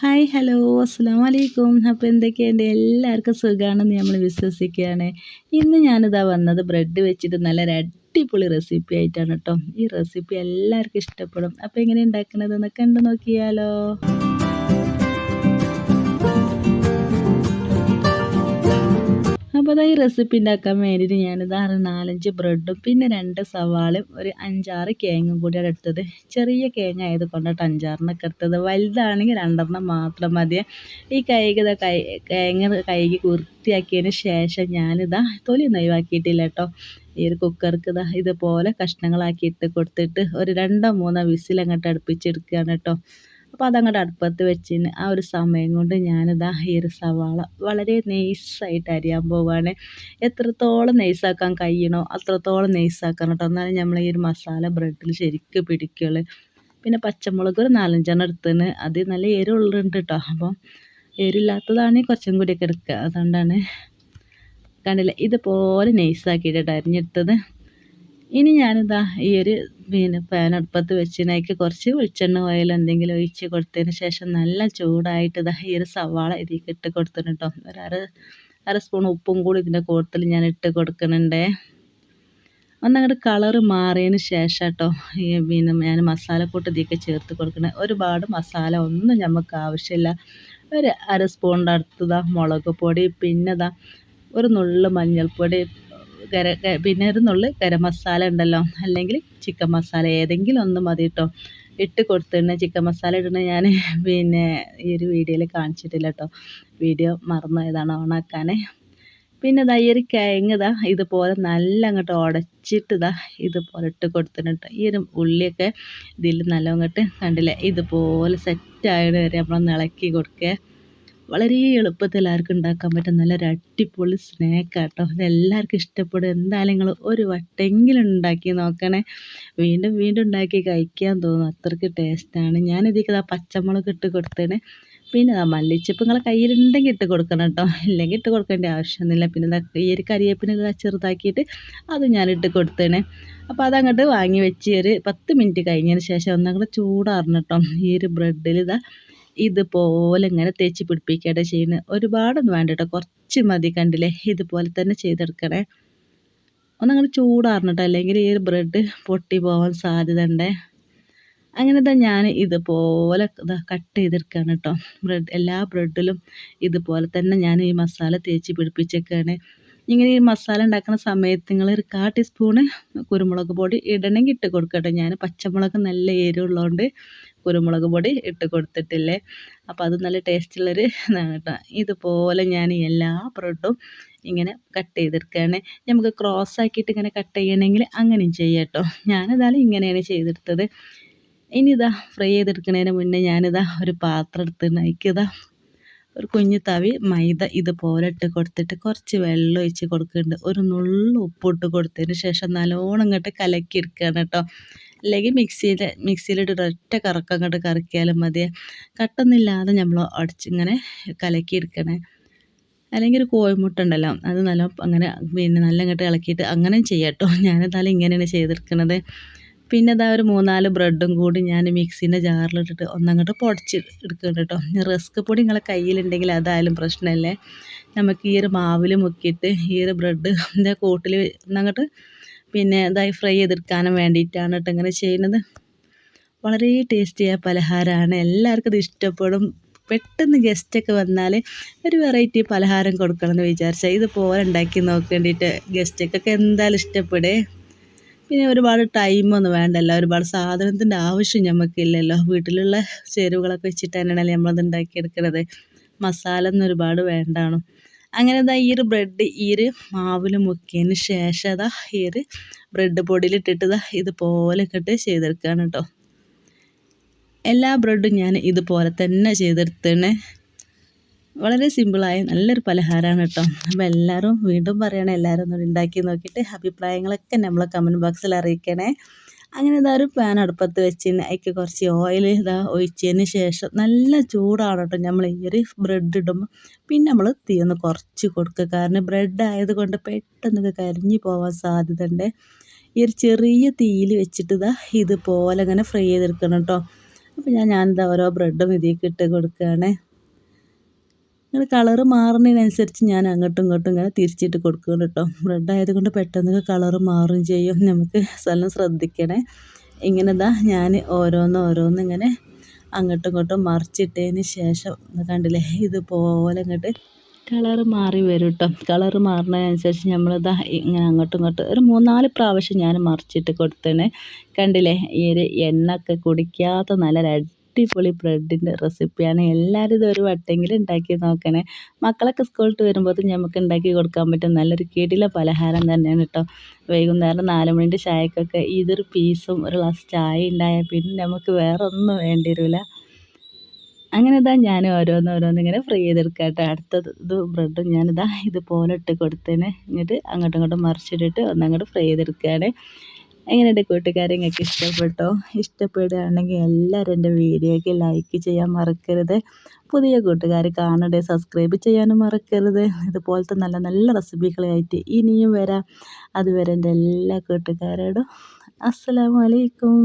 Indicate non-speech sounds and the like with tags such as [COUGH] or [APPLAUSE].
Hi hello അസ്സാം വലൈക്കും അപ്പോൾ എന്തൊക്കെയുണ്ട്? എല്ലാവർക്കും സുഖമാണെന്ന് നമ്മൾ വിശ്വസിക്കുകയാണ്. ഇന്ന് ഞാനിതാ വന്നത് ബ്രെഡ് വെച്ചിട്ട് നല്ലൊരു അടിപൊളി റെസിപ്പി ആയിട്ടാണ് കേട്ടോ ഈ റെസിപ്പി എല്ലാവർക്കും ഇഷ്ടപ്പെടും. അപ്പോൾ എങ്ങനെ ഉണ്ടാക്കുന്നത് കണ്ടു നോക്കിയാലോ. അപ്പോൾ റെസിപ്പി ഉണ്ടാക്കാൻ വേണ്ടിയിട്ട് ഞാനിത് ആറ് നാലഞ്ച് ബ്രെഡും പിന്നെ രണ്ട് സവാളയും ഒരു അഞ്ചാറ് കേങ്ങും കൂടിയാണ് എടുത്തത്. ചെറിയ കേങ്ങ ആയത് കൊണ്ടിട്ട് അഞ്ചാറിനൊക്കെ എടുത്തത്. വലുതാണെങ്കിൽ രണ്ടെണ്ണം മാത്രം മതിയെ. ഈ കൈകത കൈ കേങ്ങ കൈകി വൃത്തിയാക്കിയതിന് ശേഷം ഞാനിതാ തൊലിയൊന്നും ഒഴിവാക്കിയിട്ടില്ല കേട്ടോ. ഈ ഒരു കുക്കർക്ക് ഇതാ ഇതുപോലെ കഷ്ണങ്ങളാക്കിയിട്ട് കൊടുത്തിട്ട് ഒരു രണ്ടോ മൂന്നോ വിസിലങ്ങോട്ട് അടുപ്പിച്ചെടുക്കുകയാണ് കേട്ടോ. അപ്പോൾ അതങ്ങോട്ട് അടുപ്പത്ത് വെച്ചിന് ആ ഒരു സമയം കൊണ്ട് ഞാനിതാ ഈ ഒരു സവാള വളരെ നെയ്സായിട്ട് അരിയാൻ പോവുകയാണ് എത്രത്തോളം നെയ്സാക്കാൻ കഴിയണോ അത്രത്തോളം നെയ്സാക്കണം കേട്ടോ എന്നാലും നമ്മൾ ഈ ഒരു മസാല ബ്രെഡിൽ ശരിക്കും പിടിക്കുള്ളൂ പിന്നെ പച്ചമുളക് ഒരു നാലഞ്ചെണ്ണം എടുത്തിന് അത് നല്ല എരിവുള്ളുണ്ട് കേട്ടോ അപ്പം എരില്ലാത്തതാണെങ്കിൽ കുറച്ചും കൂടിയൊക്കെ എടുക്കുക അതുകൊണ്ടാണ് കണ്ടില്ല ഇതുപോലെ നെയ്സാക്കിയിട്ട് അരിഞ്ഞെടുത്തത്. ഇനി ഞാനിതാ ഈ ഒരു പിന്നെ പാൻ അടുപ്പത്ത് വെച്ചതിനേക്ക് കുറച്ച് വെളിച്ചെണ്ണ ഓയിൽ എന്തെങ്കിലും ഒഴിച്ച് കൊടുത്തതിന് ശേഷം നല്ല ചൂടായിട്ട് ഇതാ ഈ ഒരു സവാള ഇതിലേക്ക് ഇട്ട് കൊടുത്തിട്ടുണ്ട് കേട്ടോ. ഒരു അര അര സ്പൂൺ ഉപ്പും കൂടി ഇതിന്റെ കൂട്ടത്തിൽ ഞാൻ ഇട്ട് കൊടുക്കുന്നുണ്ടേ. ഒന്നങ്ങോട്ട് കളറ് മാറിയതിന് ശേഷം കേട്ടോ ഈ പിന്നെ ഞാൻ മസാലക്കൂട്ട് ഇതിലേക്ക് ചേർത്ത് കൊടുക്കണേ ഒരുപാട് മസാല ഒന്നും നമുക്ക് ആവശ്യമില്ല. ഒരു അര സ്പൂണിന്റെ അടുത്തതാ മുളക് പൊടി പിന്നെ ഇതാ ഒരു നുള്ളു മഞ്ഞൾപ്പൊടി ഗര പിന്നെ ഒരു നുള്ളു ഗരം മസാല ഉണ്ടല്ലോ. അല്ലെങ്കിൽ ചിക്കൻ മസാല ഏതെങ്കിലും ഒന്ന് മതി കേട്ടോ ഇട്ട് കൊടുത്തിട്ടുണ്ട് ചിക്കൻ മസാല ഇടണ ഞാൻ പിന്നെ ഈ ഒരു വീഡിയോയിൽ കാണിച്ചിട്ടില്ല കേട്ടോ വീഡിയോ മറന്നുപോയതാണ് ഓണാക്കാൻ പിന്നെ ഇതാ ഈ ഇതുപോലെ നല്ല അങ്ങോട്ട് ഉടച്ചിട്ട് ഇതാ ഇതുപോലെ ഇട്ട് കൊടുത്തിട്ടുണ്ട് ഈ ഒരു ഉള്ളിയൊക്കെ ഇതിൽ നല്ല അങ്ങോട്ട് കണ്ടില്ലേ? ഇതുപോലെ സെറ്റ് ആയത് വരെ നമ്മളൊന്ന് ഇളക്കി കൊടുക്കുക വളരെ എളുപ്പത്തിൽ എല്ലാവർക്കും ഉണ്ടാക്കാൻ പറ്റും നല്ലൊരു അടിപൊളി സ്നാക്കാട്ടോ ഇതെല്ലാവർക്കും ഇഷ്ടപ്പെടും. എന്തായാലും നിങ്ങൾ ഒരു വട്ടെങ്കിലും ഉണ്ടാക്കി നോക്കണേ. വീണ്ടും വീണ്ടും ഉണ്ടാക്കി കഴിക്കാൻ തോന്നും. അത്രയ്ക്ക് ടേസ്റ്റാണ് ആ പച്ചമുളക് ഇട്ട് കൊടുത്തേനെ പിന്നെ ആ മല്ലിച്ചപ്പ് നിങ്ങളെ കയ്യിലുണ്ടെങ്കിൽ ഇട്ട് കൊടുക്കണം കേട്ടോ. ഇല്ലെങ്കിൽ ഇട്ട് കൊടുക്കേണ്ട ആവശ്യമൊന്നുമില്ല. പിന്നെ ഈ ഒരു കരിയേപ്പിന് ചെറുതാക്കിയിട്ട് അത് ഇട്ട് കൊടുത്തേനെ അപ്പോൾ അതങ്ങോട്ട് വാങ്ങി വെച്ച് ഒരു പത്ത് മിനിറ്റ് കഴിഞ്ഞതിന് ശേഷം ഒന്നങ്ങോട്ട് ചൂടാറണം കേട്ടോ. ഈ ഒരു ബ്രെഡിൽ ഇതാ. ഇതുപോലെ ഇങ്ങനെ തേച്ച് പിടിപ്പിക്കുകയാണ് ചെയ്യുന്നത് ഒരുപാടൊന്നും വേണ്ട കേട്ടോ കുറച്ച് മതി കണ്ടില്ലേ? ഇതുപോലെ തന്നെ ചെയ്തെടുക്കണേ. ഒന്നങ്ങനെ ചൂടാറിഞ്ഞിട്ട് അല്ലെങ്കിൽ ഈ ബ്രെഡ് പൊട്ടി പോകാൻ സാധ്യത ഉണ്ട് അങ്ങനെ തന്നെ ഞാൻ ഇതുപോലെ ഇതാ കട്ട് ചെയ്തെടുക്കുകയാണ് കേട്ടോ. ബ്രെഡ് എല്ലാ ബ്രെഡിലും ഇതുപോലെ തന്നെ ഞാൻ ഈ മസാല തേച്ച് പിടിപ്പിച്ചേക്കാണ്. ഇങ്ങനെ ഈ മസാല ഉണ്ടാക്കുന്ന സമയത്ത് നിങ്ങൾ ഒരു കാ ടീസ്പൂണ് കുരുമുളക് പൊടി ഇടണമെങ്കിൽ ഇട്ട് കൊടുക്കട്ടെ. ഞാൻ പച്ചമുളക് നല്ല എരിവുള്ളതുകൊണ്ട് കുരുമുളക് പൊടി ഇട്ട് കൊടുത്തിട്ടില്ലേ? അപ്പോൾ അത് നല്ല ടേസ്റ്റുള്ളൊരു ഇതാണ് കേട്ടോ. ഇതുപോലെ ഞാൻ എല്ലാ പൊറോട്ടും ഇങ്ങനെ കട്ട് ചെയ്തെടുക്കുകയാണ്. നമുക്ക് ക്രോസ് ആക്കിയിട്ട് ഇങ്ങനെ കട്ട് ചെയ്യണമെങ്കിൽ അങ്ങനെയും ചെയ്യാം കേട്ടോ. ഞാനതായാലും ഇങ്ങനെയാണ് ചെയ്തെടുത്തത്. ഇനി ഇതാ ഫ്രൈ ചെയ്തെടുക്കുന്നതിന് മുന്നേ ഞാനിതാ ഒരു പാത്രം എടുത്തിട്ട് അതിക്കിതാ ഒരു കുഞ്ഞു തവി മൈദ ഇതുപോലെ ഇട്ട് കൊടുത്തിട്ട് കുറച്ച് വെള്ളം ഒഴിച്ച് കൊടുക്കുന്നുണ്ട്. ഒരു നുള്ളു ഉപ്പിട്ട് കൊടുത്തതിന് ശേഷം നല്ലോണം ഇങ്ങോട്ട് കലക്കി എടുക്കുകയാണ് കേട്ടോ. അല്ലെങ്കിൽ മിക്സിയിൽ മിക്സിയിലിട്ട് ഒരൊറ്റ കറക്കം അങ്ങോട്ട് കറക്കിയാലും മതി. കട്ടൊന്നുമില്ലാതെ നമ്മൾ അടിച്ചിങ്ങനെ കലക്കി എടുക്കണേ. അല്ലെങ്കിൽ ഒരു കോഴിമുട്ട ഉണ്ടല്ലോ അത് നല്ല അങ്ങനെ പിന്നെ നല്ല ഇങ്ങോട്ട് ഇളക്കിയിട്ട് അങ്ങനെ ചെയ്യാം കേട്ടോ. [LAUGHS] ഞാനെന്തായാലും ഇങ്ങനെയാണ് ചെയ്തെടുക്കുന്നത് പിന്നെ അതാ ഒരു മൂന്നാൽ ബ്രെഡും കൂടി ഞാൻ മിക്സിന്റെ ജാറിലിട്ടിട്ട് ഒന്നങ്ങോട്ട് പൊടിച്ച് എടുക്കുന്നുണ്ട് കേട്ടോ. റസ്ക് പൊടി നിങ്ങളെ കയ്യിലുണ്ടെങ്കിൽ അതായാലും പ്രശ്നമല്ലേ. നമുക്ക് ഈ ഒരു മാവിൽ മുക്കിയിട്ട് ഈ ഒരു ബ്രെഡിന്റെ കൂട്ടിൽ ഒന്നങ്ങോട്ട് പിന്നെ ഇതായി ഫ്രൈ ചെയ്തെടുക്കാനും വേണ്ടിയിട്ടാണ് കേട്ടോ ഇങ്ങനെ ചെയ്യുന്നത്. വളരെ ടേസ്റ്റിയായ പലഹാരമാണ്. എല്ലാവർക്കും ഇത് ഇഷ്ടപ്പെടും. പെട്ടെന്ന് ഗസ്റ്റൊക്കെ വന്നാൽ ഒരു വെറൈറ്റി പലഹാരം കൊടുക്കണമെന്ന് വിചാരിച്ചാൽ ഇതുപോലെ ഉണ്ടാക്കി നോക്കേണ്ടിയിട്ട് ഗസ്റ്റൊക്കെ എന്തായാലും ഇഷ്ടപ്പെടേ. പിന്നെ ഒരുപാട് ടൈമൊന്നും വേണ്ടല്ലോ. ഒരുപാട് സാധനത്തിന്റെ ആവശ്യം നമുക്കില്ലല്ലോ വീട്ടിലുള്ള ചേരുവകളൊക്കെ വെച്ചിട്ട് തന്നെയാണല്ലോ നമ്മളത് ഉണ്ടാക്കിയെടുക്കുന്നത് മസാല ഒന്നും ഒരുപാട് വേണ്ടാണോ. അങ്ങനെ ഇതാ ഈ ഒരു ബ്രെഡ് ഈ ഒരു മാവിൽ മുക്കിയതിന് ശേഷം അതാ ഈ ഒരു ബ്രെഡ് പൊടിയിലിട്ടിട്ട് ഇതാ ഇതുപോലെ ഇട്ടിട്ട് ചെയ്തെടുക്കുകയാണ് കേട്ടോ എല്ലാ ബ്രെഡും ഞാൻ ഇതുപോലെ തന്നെ ചെയ്തെടുത്തേണ്. വളരെ സിമ്പിളായ നല്ലൊരു പലഹാരമാണ് കേട്ടോ അപ്പോൾ എല്ലാവരും വീണ്ടും പറയണേ എല്ലാവരും ഒന്ന് ഉണ്ടാക്കി നോക്കിയിട്ട് അഭിപ്രായങ്ങളൊക്കെ നമ്മളെ കമന്റ് ബോക്സിൽ അറിയിക്കണേ. അങ്ങനെ ഇതാ ഒരു പാൻ അടുപ്പത്ത് വെച്ചിന്. അതിക്ക് കുറച്ച് ഓയിൽ ഇതാ ഒഴിച്ചതിന് ശേഷം നല്ല ചൂടാണ് കേട്ടോ നമ്മൾ ഈ ഒരു ബ്രെഡ് ഇടുമ്പോൾ പിന്നെ നമ്മൾ തീ ഒന്ന് കുറച്ച് കൊടുക്കുക കാരണം ബ്രെഡ് ആയതുകൊണ്ട് പെട്ടെന്ന് കരിഞ്ഞു പോകാൻ സാധ്യത ഉണ്ട് ഈ ഒരു ചെറിയ തീയിൽ വെച്ചിട്ട് ഇതാ ഇതുപോലെ ഇങ്ങനെ ഫ്രൈ ചെയ്തെടുക്കണം കേട്ടോ അപ്പോൾ ഞാൻ ഞാനിതാ ഓരോ ബ്രെഡും ഇതിലേക്ക് ഇട്ട് കൊടുക്കുകയാണ് ഇങ്ങനെ കളറ് മാറുന്നതിനനുസരിച്ച് ഞാൻ അങ്ങോട്ടും ഇങ്ങോട്ടും ഇങ്ങനെ തിരിച്ചിട്ട് കൊടുക്കുന്നുണ്ട് കേട്ടോ. ബ്രെഡ് ആയതുകൊണ്ട് പെട്ടെന്ന് കളറ് മാറും ചെയ്യും. നമുക്ക് സ്ഥലം ശ്രദ്ധിക്കണേ. ഇങ്ങനെ ഇതാ ഞാൻ ഓരോന്ന് ഓരോന്ന് ഇങ്ങനെ അങ്ങോട്ടും ഇങ്ങോട്ടും മറിച്ചിട്ടതിന് ശേഷം കണ്ടില്ലേ? ഇതുപോലെ ഇങ്ങോട്ട് കളറ് മാറി വരും കേട്ടോ. കളറ് മാറുന്നതിനനുസരിച്ച് നമ്മളിതാ ഇങ്ങനെ അങ്ങോട്ടും ഇങ്ങോട്ടും ഒരു മൂന്നാൽ പ്രാവശ്യം ഞാൻ മറിച്ചിട്ട് കൊടുത്തേണേ കണ്ടില്ലേ? ഈ ഒരു എണ്ണ ഒക്കെ കുടിക്കാത്ത നല്ല അടിപൊളി ബ്രെഡിന്റെ റെസിപ്പിയാണ്. എല്ലാവരും ഇതൊരു വട്ടെങ്കിലും ഉണ്ടാക്കി നോക്കണേ. മക്കളൊക്കെ സ്കൂളിട്ട് വരുമ്പോൾ നമുക്ക് ഉണ്ടാക്കി കൊടുക്കാൻ പറ്റും. നല്ലൊരു കിടില പലഹാരം തന്നെയാണ് കേട്ടോ വൈകുന്നേരം നാല് മണിന്റെ ചായക്കൊക്കെ ഇതൊരു പീസും ഒരു ഗ്ലാസ് ചായ ഉണ്ടായാൽ പിന്നെ നമുക്ക് വേറെ ഒന്നും വേണ്ടി വരില്ല അങ്ങനെ ഇതാ ഞാൻ ഓരോന്ന് ഓരോന്ന് ഇങ്ങനെ ഫ്രൈ ചെയ്തെടുക്കാം കേട്ടോ അടുത്തത് ഇത് ബ്രെഡും ഞാനിതാ ഇതുപോലെ ഇട്ട് കൊടുത്തേനെ. എന്നിട്ട് അങ്ങോട്ടും ഇങ്ങോട്ടും മറിച്ചിട്ടിട്ട് ഒന്നങ്ങോട്ട് ഫ്രൈ ചെയ്തെടുക്കുകയാണ് എങ്ങനെയുണ്ട് കൂട്ടുകാരെ നിങ്ങൾക്ക് ഇഷ്ടപ്പെട്ടോ? ഇഷ്ടപ്പെടുകയാണെങ്കിൽ എല്ലാവരും എന്റെ വീഡിയോയ്ക്ക് ലൈക്ക് ചെയ്യാൻ മറക്കരുത്. പുതിയ കൂട്ടുകാർ കാണണ്ടേ സബ്സ്ക്രൈബ് ചെയ്യാനും മറക്കരുത്. ഇതുപോലത്തെ നല്ല നല്ല റെസിപ്പികളായിട്ട് ഇനിയും വരാം. അതുവരെ എന്റെ എല്ലാ കൂട്ടുകാരോടും അസ്സലാമലൈക്കും